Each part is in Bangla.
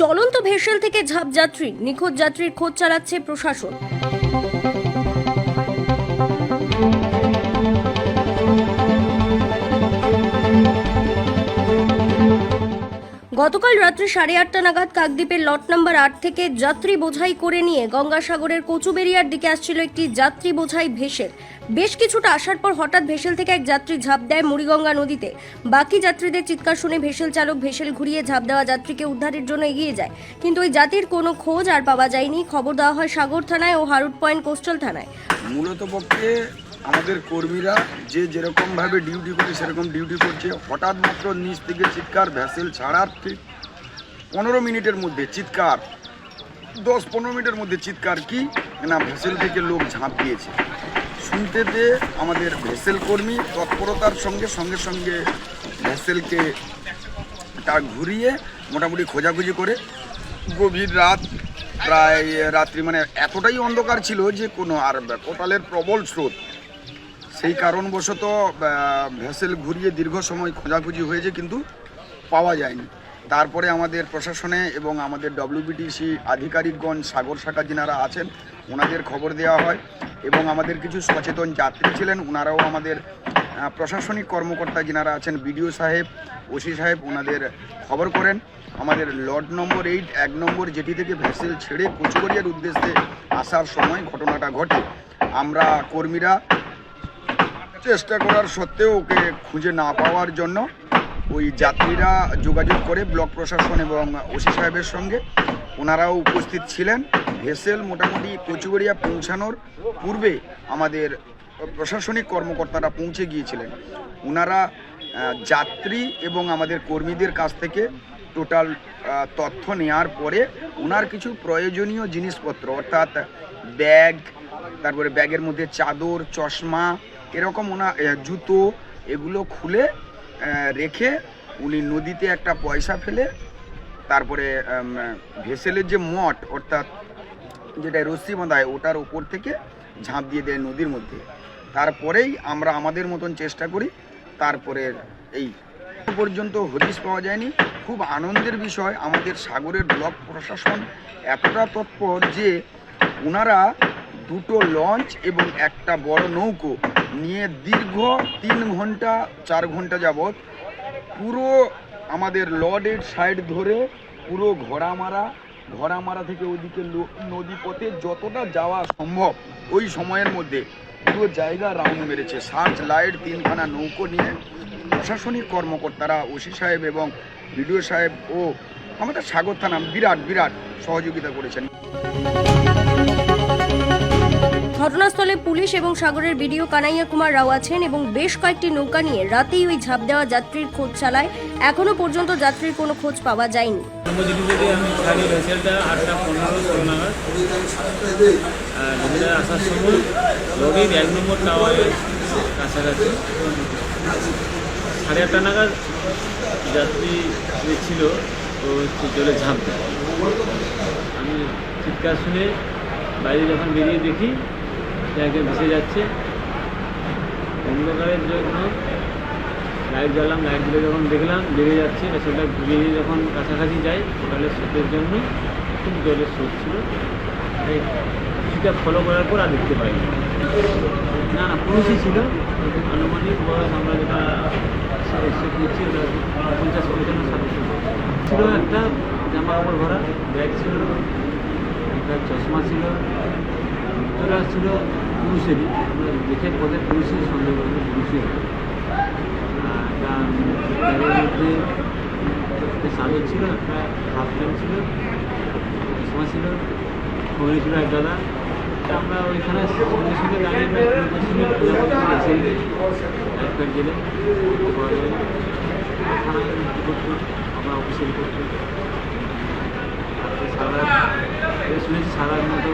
চলন্ত ভেসেল থেকে ঝাঁপ যাত্রী নিখোঁজ যাত্রীর খোঁজ চালাচ্ছে প্রশাসন। গতকাল রাত্রে সাড়ে আটটা নাগাদ কাকদ্বীপের লট নাম্বার আট থেকে যাত্রী বোঝাই করে নিয়ে গঙ্গাসাগরের কচুবেরিয়ার দিকে আসছিল একটি যাত্রী বোঝাই ভেসেল। বেশ কিছুটা আসার পর হঠাৎ ভেসেল থেকে এক যাত্রী ঝাঁপ দেয় মুড়িগঙ্গা নদীতে। বাকি যাত্রীদের চিৎকার শুনে ভেসেল চালক ভেসেল ঘুরিয়ে ঝাঁপ দেওয়া যাত্রীকে উদ্ধারের জন্য এগিয়ে যায়। কিন্তু ওই জাতির কোনো খোঁজ আর পাওয়া যায়নি। খবর দেওয়া হয় সাগর থানায় ও হারুট পয়েন্ট কোস্টাল থানায়। মূলত পক্ষে আমাদের কর্মীরা যে যেরকমভাবে ডিউটি করে সেরকম ডিউটি করছে। হঠাৎ মাত্র নিচ থেকে চিৎকার, ভ্যাসেল ছাড়ার ঠিক পনেরো মিনিটের মধ্যে চিৎকার, দশ পনেরো মিনিটের মধ্যে চিৎকার কি? না, ভ্যাসেল থেকে লোক ঝাঁপ দিয়েছে। শুনতে পেয়ে আমাদের ভ্যাসেল কর্মী তৎপরতার সঙ্গে সঙ্গে সঙ্গে ভ্যাসেলকে তা ঘুরিয়ে মোটামুটি খোঁজাখুঁজি করে। গভীর রাত, প্রায় রাত্রি মানে এতটাই অন্ধকার ছিল যে কোনো আর কোটালের প্রবল স্রোত। সেই কারণবশত ভেসেল ঘুরিয়ে দীর্ঘ সময় খোঁজাখুঁজি হয়েছে, কিন্তু পাওয়া যায়নি। তারপরে আমাদের প্রশাসনে এবং আমাদের ডব্লিউবিটিসি আধিকারিকগণ, সাগর শাখা যিনারা আছেন, ওনাদের খবর দেওয়া হয় এবং আমাদের কিছু সচেতন যাত্রী ছিলেন, ওনারাও আমাদের প্রশাসনিক কর্মকর্তা যিনারা আছেন, বিডিও সাহেব, ওসি সাহেব, ওনাদের খবর করেন। আমাদের লট নম্বর এইট, এক নম্বর যেটি থেকে ভেসেল ছেড়ে কচুগড়িয়ার উদ্দেশ্যে আসার সময় ঘটনাটা ঘটে। আমরা কর্মীরা চেষ্টা করার সত্ত্বেও ওকে খুঁজে না পাওয়ার জন্য ওই যাত্রীরা যোগাযোগ করে ব্লক প্রশাসন এবং ওসি সাহেবের সঙ্গে। ওনারাও উপস্থিত ছিলেন। ভেসেল মোটামুটি কচুগড়িয়া পৌঁছানোর পূর্বে আমাদের প্রশাসনিক কর্মকর্তারা পৌঁছে গিয়েছিলেন। ওনারা যাত্রী এবং আমাদের কর্মীদের কাছ থেকে টোটাল তথ্য নেওয়ার পরে ওনার কিছু প্রয়োজনীয় জিনিসপত্র, অর্থাৎ ব্যাগ, তারপরে ব্যাগের মধ্যে চাদর, চশমা এরকম ওনা জুতো এগুলো খুলে রেখে উনি নদীতে একটা পয়সা ফেলে, তারপরে ভেসেলের যে মঠ, অর্থাৎ যেটা রশ্মি বাঁধা হয় ওটার উপর থেকে ঝাঁপ দিয়ে দেয় নদীর মধ্যে। তারপরেই আমরা আমাদের মতন চেষ্টা করি, তারপরে এই পর্যন্ত হদিশ পাওয়া যায়নি। খুব আনন্দের বিষয়, আমাদের সাগরের ব্লক প্রশাসন এতটা তৎপর যে ওনারা দুটো লঞ্চ এবং একটা বড় নৌকো নিয়ে দীর্ঘ তিন ঘণ্টা, চার ঘণ্টা যাবৎ পুরো আমাদের লডের সাইড ধরে পুরো ঘোড়ামারা ঘোড়ামারা থেকে ওদিকে নদী পথে যতটা যাওয়া সম্ভব ওই সময়ের মধ্যে পুরো জায়গা রাউন্ড মেরেছে। সার্চ লাইট, তিনখানা নৌকো নিয়ে প্রশাসনিক কর্মকর্তারা, ওসি সাহেব এবং বিডিও সাহেব ও আমাদের সাগর থানা বিরাট বিরাট সহযোগিতা করেছেন। ঘটনাস্থলে পুলিশ এবং সাগরের বিডিও কানাইয়া কুমার রাও আছেন এবং বেশ কয়েকটি নৌকা নিয়ে রাতেই ওই ঝাঁপ দেওয়া যাত্রীর খোঁজ চালায়। এখনও পর্যন্ত যাত্রীর কোনো খোঁজ পাওয়া যায়নি। যাত্রী ছিল হচ্ছে জলে ঝাঁপ আমি চিৎকার শুনে বাইরে যখন বেরিয়ে দেখি একজন ভেসে যাচ্ছে। অন্ধকারের জন্য লাইট জ্বালাম লাইট জ্বলে যখন দেখলাম বেরিয়ে যাচ্ছে সেটা ঘুরিয়ে যখন কাছাকাছি যাই হোটেলের স্রোতের জন্য খুব জলের স্রোত ছিল। কিছুটা ফলো করার পর আর দেখতে পাইনি। না না পুরুষই ছিল। আনুমানিক বয়স আমরা যেটা এসে করছি ওটা পঞ্চাশ পঞ্চান্ন সাতাশ ছিল একটা জামা কাপড় ভরা, ব্যাগ ছিল, একটা চশমা ছিল উত্তরা ছিল পুরুষেরই দেখে পথে পুরুষের সন্দেহ করি পুরুষই হবে আর একটা ব্যাগের মধ্যে একটা চাদর ছিল, একটা হাফ প্যান্ট ছিল চশমা ছিল খবরে ছিল এক দাদা। আমরা ওইখানে সঙ্গে সঙ্গে দাঁড়িয়ে একবার গেলে থানায় রিপোর্ট আমরা অফিসে রিপোর্ট করি। তারপরে সারা শুনেছি সারার মতো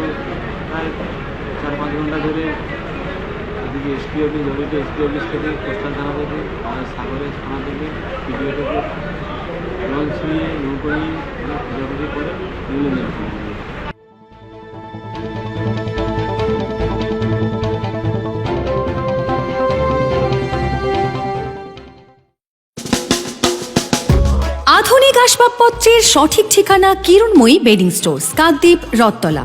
প্রায় চার পাঁচ ঘণ্টা ধরে এদিকে এসপি অফিস জড়িত এসপি অফিস থেকে কোস্টাল থানা থেকে আমাদের সাগরের থানা থেকে পিডিও থেকে লঞ্চ নিয়ে নৌকো নিয়ে খোঁজাখুঁজি করে নিয়ে আমাদের। আধুনিক আসবাবপত্রের সঠিক ঠিকানা কিরণময়ী বেডিং স্টোর কাকদ্বীপ রত্তলা